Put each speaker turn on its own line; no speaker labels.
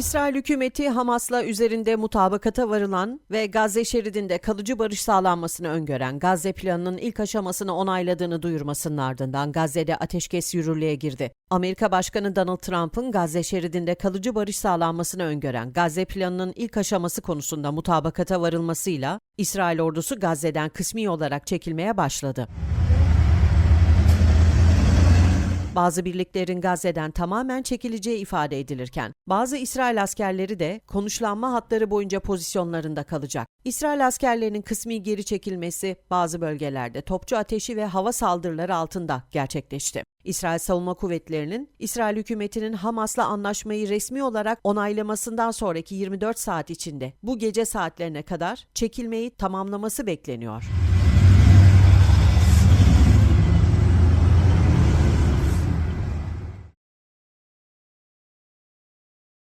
İsrail hükümeti Hamas'la üzerinde mutabakata varılan ve Gazze şeridinde kalıcı barış sağlanmasını öngören Gazze planının ilk aşamasını onayladığını duyurmasının ardından Gazze'de ateşkes yürürlüğe girdi. Amerika Başkanı Donald Trump'ın Gazze şeridinde kalıcı barış sağlanmasını öngören Gazze planının ilk aşaması konusunda mutabakata varılmasıyla İsrail ordusu Gazze'den kısmi olarak çekilmeye başladı. Bazı birliklerin Gazze'den tamamen çekileceği ifade edilirken, bazı İsrail askerleri de konuşlanma hatları boyunca pozisyonlarında kalacak. İsrail askerlerinin kısmi geri çekilmesi bazı bölgelerde topçu ateşi ve hava saldırıları altında gerçekleşti. İsrail Savunma Kuvvetleri'nin İsrail hükümetinin Hamas'la anlaşmayı resmi olarak onaylamasından sonraki 24 saat içinde bu gece saatlerine kadar çekilmeyi tamamlaması bekleniyor.